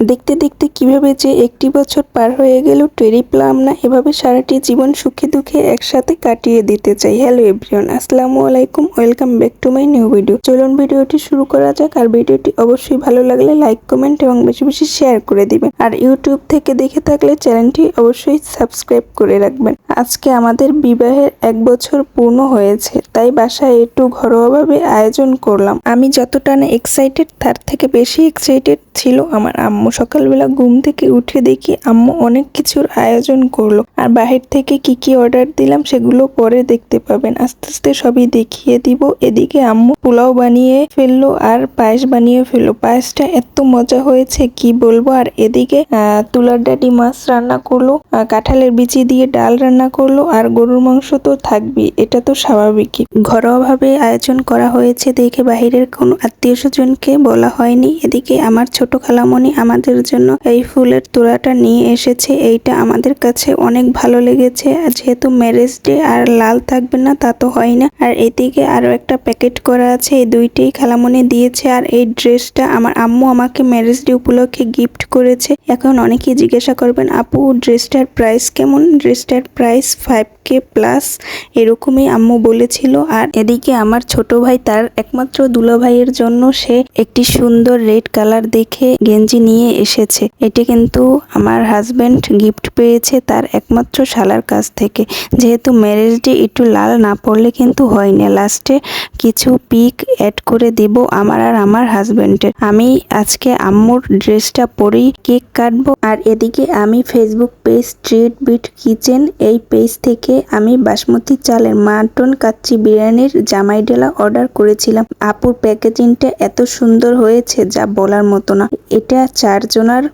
দেখতে দেখতে কীভাবে যে একটি বছর পার হয়ে গেল টেরি পেলাম না। এভাবে সারাটি জীবন সুখে দুঃখে একসাথে কাটিয়ে দিতে চাই। হ্যালো এভরিওয়ান আসসালামু আলাইকুম welcome back to my new video চলুন ভিডিওটি শুরু করা যাক, আর ভিডিওটি অবশ্যই ভালো লাগলে লাইক কমেন্ট এবং বেশি বেশি শেয়ার করে দিবেন। আর ইউটিউব থেকে দেখে থাকলে চ্যানেলটি অবশ্যই সাবস্ক্রাইব করে রাখবেন। আজকে আমাদের বিবাহের এক বছর পূর্ণ হয়েছে, তাই বাসায় একটু ঘরোয়াভাবে আয়োজন করলাম। আমি যতটা না এক্সাইটেড তার থেকে বেশি এক্সাইটেড ছিল আমার আম্মু। সকালবেলা ঘুম থেকে উঠে দেখি আম্মু অনেক কিছুর আয়োজন করল। আর বাহির থেকে কি কি অর্ডার দিলাম সেগুলো পরে দেখতে পাবেন। আস্তে আস্তে সবই দেখিয়ে দিব। এদিকে আম্মু পোলাও বানিয়ে ফেলল আর পায়েস বানিয়ে ফেলল। পায়েসটা এত মজা হয়েছে, কি বলব? আর এদিকে তুলার ডাটি মাছ রান্না করল। কাঁঠালের বিচি দিয়ে ডাল রান্না করল আর গরুর মাংস তো থাকবেই এটা তো স্বাভাবিকই। ঘরোয়াভাবে আয়োজন করা হয়েছে দেখে বাহিরের কোনো আত্মীয় স্বজনকে বলা হয়নি। এদিকে আমার ছোট খালামণি আমাদের জন্য এই ফুলের তোড়াটা নিয়ে এসেছে, এইটা আমাদের কাছে অনেক ভালো লেগেছে। যেহেতু ম্যারেজ ডে আর লাল থাকবে না, তা তো হয় না। আর এদিকে আরও একটা প্যাকেট করা আছে, এই দুইটাই খালামণি দিয়েছে। আর এই ড্রেসটা আমার আম্মু আমাকে ম্যারেজ ডে উপলক্ষে গিফট করেছে। এখন অনেকেই জিজ্ঞাসা করবেন, আপু, ড্রেসটার প্রাইস কেমন? ড্রেসটার প্রাইস ফাইভ কে প্লাস এরকমই আম্মু বলেছিল। আর এদিকে আমার ছোট ভাই তার একমাত্র দুলা ভাইয়ের জন্য সে একটি সুন্দর রেড কালার দেখে গেঞ্জি নিয়ে এসেছে। এটি কিন্তু আমার হাজব্যান্ড গিফট পেয়েছে তার একমাত্র শালার কাছ থেকে। যেহেতু ম্যারেজ ডে একটু লাল না পড়লে কিন্তু হয় না লাস্টে কিছু পিক অ্যাড করে দিব আমার আর আমার হাজবেন্ডের আমি আজকে আম্মুর ড্রেসটা পরেই কেক কাটবো। আর এদিকে আমি Facebook page street beat kitchen এই পেজ থেকে আমি বাসমতি চালের মাটন কাচ্চি বিরিয়ানির জামাই ডেলা অর্ডার করেছিলাম। আপুর প্যাকেজিংটা এত সুন্দর হয়েছে যা বলার মতো না। এটা চারজনার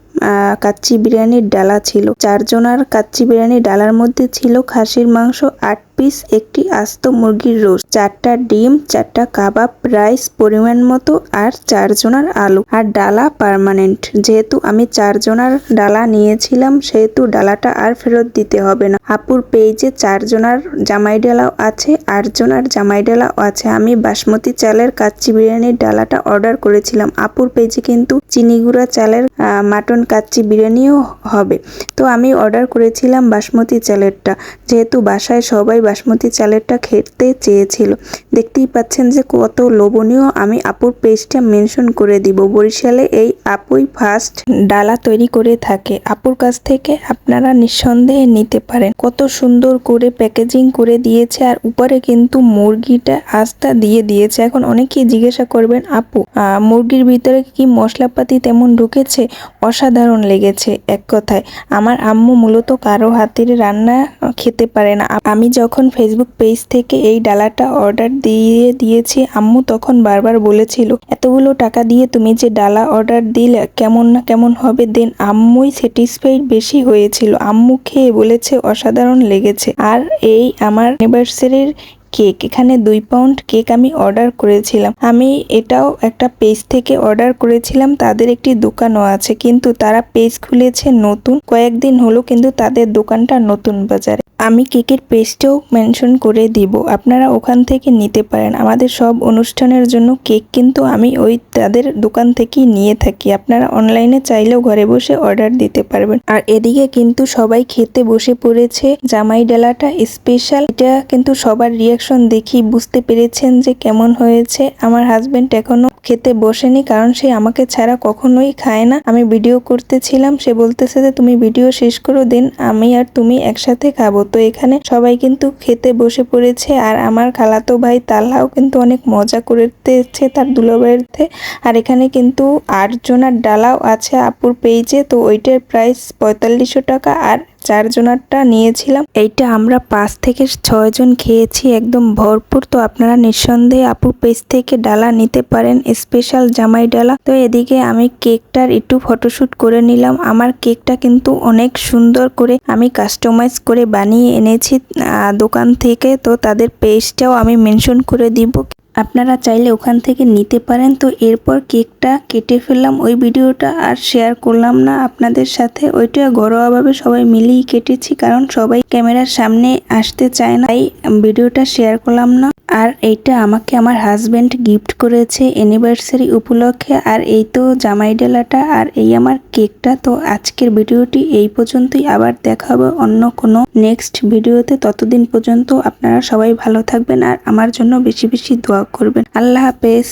কাচ্চি বিরিয়ানির ডালা ছিল। চারজনার কাচ্চি বিরিয়ানির ডালার মধ্যে ছিল খাসির মাংস আট পিস, একটি আস্ত মুরগির রোস্ট, চারটা ডিম, চারটা কাবাব, রাইস পরিমাণ মতো আর চারজনার আলু। আর ডালা পার্মানেন্ট। যেহেতু আমি চারজনার ডালা নিয়েছিলাম, সেহেতু ডালাটা আর ফেরত দিতে হবে না। আপুর পেজে চারজনার জামাই ডালাও আছে আটজনার জামাই ডালাও আছে। আমি বাসমতি চালের কাচ্চি বিরিয়ানির ডালাটা অর্ডার করেছিলাম। আপুর পেজে কিন্তু চিনি গুঁড়া চালের মাটন কাচ্চি বিরিয়ানিও হবে। তো আমি অর্ডার করেছিলাম বাসমতি চালেরটা। যেহেতু বাসায় সবাই বাসমতি চালেরটা খেতে চেয়েছিল। দেখতেই পাচ্ছেন যে কত লোভনীয়। আমি আপুর পেজটা মেনশন করে দিব। বরিশালে এই আপুই ফার্স্ট ডালা তৈরি করে থাকে। আপুর কাছ থেকে আপনারা নিঃসন্দেহে নিতে পারেন। কত সুন্দর করে প্যাকেজিং করে দিয়েছে আর উপরে কিন্তু মুরগিটা আস্তা দিয়ে দিয়েছে। এখন অনেকেই জিজ্ঞাসা করবেন, আপু মুরগির ভিতরে কি মশলাপাতি তেমন ঢুকেছে? অসাধারণ লেগেছে এক কথায়। আমার আম্মু মূলত কারও হাতের রান্না খেতে পারে না। আমি যখন ফেসবুক পেজ থেকে এই ডালাটা অর্ডার দিয়ে দিয়েছি, আম্মু তখন বারবার বলেছিল, এতগুলো টাকা দিয়ে তুমি যে ডালা অর্ডার দিলে কেমন না কেমন হবে? দেন আম্মুই স্যাটিসফাইড বেশি হয়েছিল। আম্মু খেয়ে বলেছে, অসাধারণ লেগেছে। আর এই আমার অ্যানিভার্সারির কেক এখানে দুই পাউন্ড কেক আমি অর্ডার করেছিলাম। আমি এটাও একটা পেজ থেকে অর্ডার করেছিলাম, তাদের একটি দোকানও আছে, কিন্তু তারা পেজ খুলেছে নতুন। কয়েকদিন হলো কিন্তু তাদের দোকানটা নতুন বাজারে। আমি কেকের পেজটাও মেনশন করে দিব। আপনারা ওখান থেকে নিতে পারেন। আমাদের সব অনুষ্ঠানের জন্য কেক কিন্তু আমি ওই তাদের দোকান থেকেই নিয়ে থাকি। আপনারা অনলাইনে চাইলেও ঘরে বসে অর্ডার দিতে পারবেন। আর এদিকে কিন্তু সবাই খেতে বসে পড়েছে। জামাই ডালাটা স্পেশাল এটা কিন্তু সবার রিয়াকশন দেখি বুঝতে পেরেছেন যে কেমন হয়েছে। আমার হাজবেন্ড এখনও খেতে বসেনি কারণ সে আমাকে ছাড়া কখনোই খায় না। আমি ভিডিও করতেছিলাম। সে বলতেছে যে, তুমি ভিডিও শেষ করো দেন আমি আর তুমি একসাথে খাব। তো এখানে সবাই কিন্তু খেতে বসে পড়েছে আর আমার খালাতো ভাই তাল্লাও কিন্তু অনেক মজা করতেছে তার দুলোবাড়িতে আর এখানে কিন্তু আটজনার ডালাও আছে আপুর পেজে তো ওইটার প্রাইস পঁয়তাল্লিশশো টাকা আর চারজনারটা নিয়েছিলাম। এইটা আমরা পাঁচ থেকে ছয়জন খেয়েছি, একদম ভরপুর। তো আপনারা নিঃসন্দেহে আপুর পেজ থেকে ডালা নিতে পারেন, স্পেশাল জামাই ডালা। তো এদিকে আমি কেকটার একটু ফটোশুট করে নিলাম। আমার কেকটা কিন্তু অনেক সুন্দর করে আমি কাস্টমাইজ করে বানিয়ে এনেছি দোকান থেকে। তো তাদের পেজটাও আমি মেনশন করে দিব আপনারা চাইলে ওখান থেকে নিতে পারেন। তো এরপর কেকটা কেটে ফেললাম। ওই ভিডিওটা আর শেয়ার করলাম না আপনাদের সাথে। ওইটা ঘরোয়াভাবে সবাই মিলেই কেটেছি, কারণ সবাই ক্যামেরার সামনে আসতে চায় না। তাই ভিডিওটা শেয়ার করলাম না। আর এইটা আমাকে আমার হাজব্যান্ড গিফট করেছে অ্যানিভার্সারি উপলক্ষে, আর এই তো জামাই ডেলাটা, আর এই আমার কেকটা তো আজকের ভিডিওটি এই পর্যন্তই। আবার দেখা হবে অন্য কোনো নেক্সট ভিডিওতে। ততদিন পর্যন্ত আপনারা সবাই ভালো থাকবেন আর আমার জন্য বেশি বেশি দোয়া করবেন। আল্লাহ হাফেজ।